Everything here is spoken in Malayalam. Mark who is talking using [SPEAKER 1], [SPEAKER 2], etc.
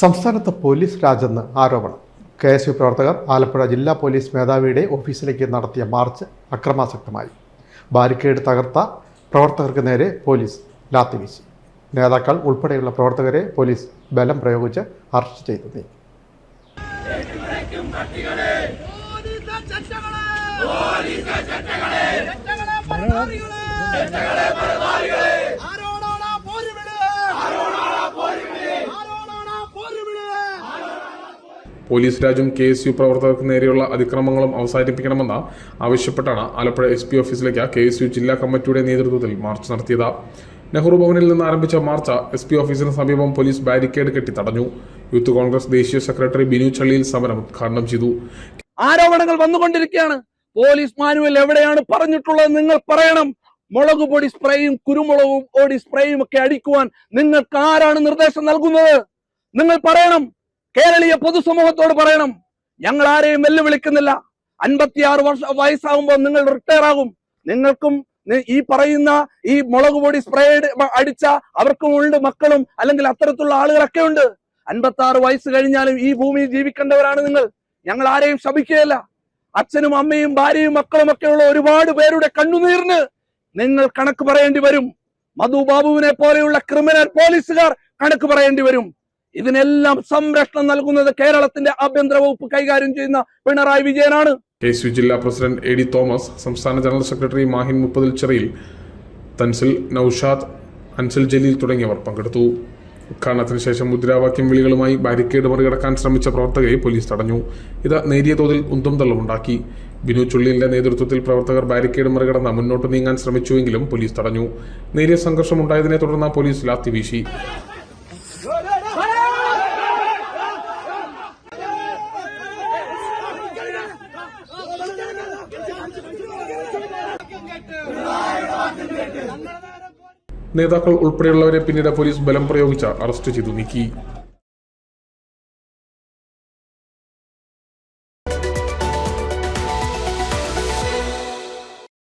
[SPEAKER 1] സംസ്ഥാനത്ത് പോലീസ് രാജെന്ന് ആരോപണം. കെ എസ് യു പ്രവർത്തകർ ആലപ്പുഴ ജില്ലാ പോലീസ് മേധാവിയുടെ ഓഫീസിലേക്ക് നടത്തിയ മാർച്ച് അക്രമാസക്തമായി. ബാരിക്കേഡ് തകർത്ത പ്രവർത്തകർക്ക് നേരെ പോലീസ് ലാത്തിവീശി നേതാക്കൾ ഉൾപ്പെടെയുള്ള പ്രവർത്തകരെ പോലീസ് ബലം പ്രയോഗിച്ച് അറസ്റ്റ് ചെയ്തു നീക്കി.
[SPEAKER 2] പോലീസ്
[SPEAKER 3] രാജും കെ എസ് യു പ്രവർത്തകർക്ക് നേരെയുള്ള അതിക്രമങ്ങളും അവസാനിപ്പിക്കണമെന്ന് ആവശ്യപ്പെട്ടാണ് ആലപ്പുഴ എസ് പി ഓഫീസിലേക്ക് കെ എസ് യു ജില്ലാ കമ്മിറ്റിയുടെ നേതൃത്വത്തിൽ മാർച്ച് നടത്തിയത്. നെഹ്റു ഭവനിൽ നിന്ന് ആരംഭിച്ച മാർച്ച് എസ് പി ഓഫീസിന് സമീപം പോലീസ് ബാരിക്കേഡ് കെട്ടി തടഞ്ഞു. യൂത്ത് കോൺഗ്രസ് ദേശീയ സെക്രട്ടറി ബിനു ചള്ളിയിൽ സമരം ഉദ്ഘാടനം ചെയ്തു.
[SPEAKER 4] ആരോപണങ്ങൾ വന്നുകൊണ്ടിരിക്കുകയാണ്. പോലീസ് മാനുവൽ എവിടെയാണ് പറഞ്ഞിട്ടുള്ളത് നിങ്ങൾ പറയണം. മുളക് പൊടി സ്പ്രേയും കുരുമുളകും പൊടി സ്പ്രേയും ഒക്കെ അടിക്കുവാൻ നിങ്ങൾക്ക് ആരാണ് നിർദ്ദേശം നൽകുന്നത്? നിങ്ങൾ പറയണം. കേരളീയ പൊതുസമൂഹത്തോട് പറയണം. ഞങ്ങൾ ആരെയും വെല്ലുവിളിക്കുന്നില്ല. അൻപത്തിയാറ് വർഷം വയസ്സാകുമ്പോൾ നിങ്ങൾ റിട്ടയർ ആകും. നിങ്ങൾക്കും ഈ പറയുന്ന ഈ മുളക് പൊടി സ്പ്രേ അടിച്ച അവർക്കും ഉണ്ട് മക്കളും അല്ലെങ്കിൽ അത്തരത്തിലുള്ള ആളുകളൊക്കെ ഉണ്ട്. അൻപത്തി ആറ് വയസ്സ് കഴിഞ്ഞാലും ഈ ഭൂമിയിൽ ജീവിക്കേണ്ടവരാണ് നിങ്ങൾ. ഞങ്ങൾ ആരെയും ശപിക്കുകയല്ല. അച്ഛനും അമ്മയും ഭാര്യയും മക്കളും ഒക്കെയുള്ള ഒരുപാട് പേരുടെ കണ്ണുനീരിന് നിങ്ങൾ കണക്ക് പറയേണ്ടി വരും. മധു ബാബുവിനെ പോലെയുള്ള ക്രിമിനൽ പോലീസുകാർ കണക്ക് പറയേണ്ടി വരും. ഇതിനെല്ലാം സംരക്ഷണം നൽകുന്നത് കേരളത്തിന്റെ ആഭ്യന്തര വകുപ്പ് കൈകാര്യം ചെയ്യുന്ന പിണറായി വിജയനാണ്.
[SPEAKER 3] കെ സി ജില്ലാ പ്രസിഡന്റ് എ ഡി തോമസ് സംസ്ഥാന ജനറൽ സെക്രട്ടറി മാഹിൻ മുപ്പതിൽ ചെറിയിൽ തൻസിൽ നൌഷാദ് അൻസിൽ ജലീൽ തുടങ്ങിയവർ പങ്കെടുത്തു. ഉദ്ഘാടനത്തിന് ശേഷം മുദ്രാവാക്യം വിളികളുമായി ബാരിക്കേഡ് മറികടക്കാൻ ശ്രമിച്ച പ്രവർത്തകരെ പോലീസ് തടഞ്ഞു. ഇത് നേരിയ തോതിൽ ഉന്തും തള്ളുമുണ്ടാക്കി ബിനു ചുള്ളിലിന്റെ നേതൃത്വത്തിൽ പ്രവർത്തകർ ബാരിക്കേഡ് മറികടന്ന് മുന്നോട്ട് നീങ്ങാൻ ശ്രമിച്ചുവെങ്കിലും പോലീസ് തടഞ്ഞു. നേരിയ സംഘർഷമുണ്ടായതിനെ തുടർന്ന് പോലീസ് ലാത്തി വീശി നേതാക്കൾ ഉൾപ്പെടെയുള്ളവരെ പിന്നീട് പോലീസ് ബലം പ്രയോഗിച്ച അറസ്റ്റ് ചെയ്തു നീക്കി.